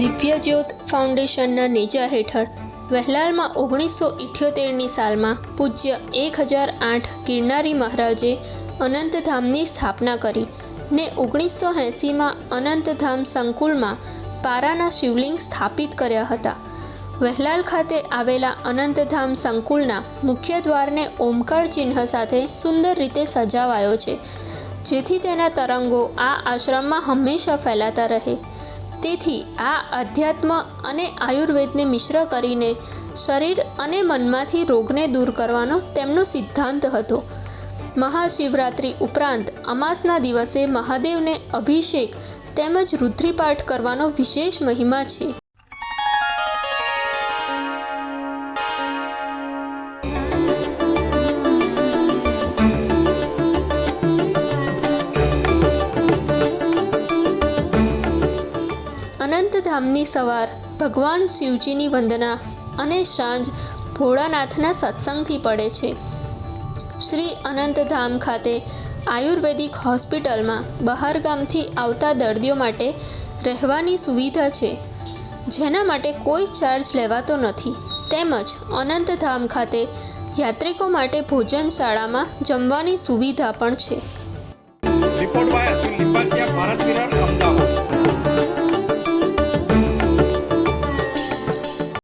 દિવ્યજ્યોત ફાઉન્ડેશનના નેજા હેઠળ વહેલાલમાં ઓગણીસો ઇઠ્યોતેરની સાલમાં પૂજ્ય એક હજાર આઠ ગિરનારી મહારાજે અનંતધામની સ્થાપના કરી ને ઓગણીસો એંસીમાં અનંતધામ સંકુલમાં પારાના શિવલિંગ સ્થાપિત કર્યા હતા. વહેલાલ ખાતે આવેલા અનંતધામ સંકુલના મુખ્ય દ્વારને ઓમકાર ચિહ્ન સાથે સુંદર રીતે સજાવાયો છે, જેથી તેના તરંગો આ આશ્રમમાં હંમેશા ફેલાતા રહે. તેથી આ અધ્યાત્મ અને આયુર્વેદને મિશ્ર કરીને શરીર અને મનમાંથી રોગને દૂર કરવાનો તેમનો સિદ્ધાંત હતો. મહાશિવરાત્રિ ઉપરાંત અમાસના દિવસે મહાદેવને અભિષેક તેમજ રુદ્રિપાઠ કરવાનો વિશેષ મહિમા છે. અનંતધામની સવાર ભગવાન શિવજીની વંદના અને સાંજ ભોળાનાથના સત્સંગથી પડે છે. શ્રી અનંતધામ ખાતે આયુર્વેદિક હોસ્પિટલમાં બહારગામથી આવતા દર્દીઓ માટે રહેવાની સુવિધા છે. જેના માટે કોઈ ચાર્જ લેવાતો નથી. તેમજ અનંતધામ ખાતે યાત્રિકો માટે ભોજનશાળામાં જમવાની સુવિધા પણ છે.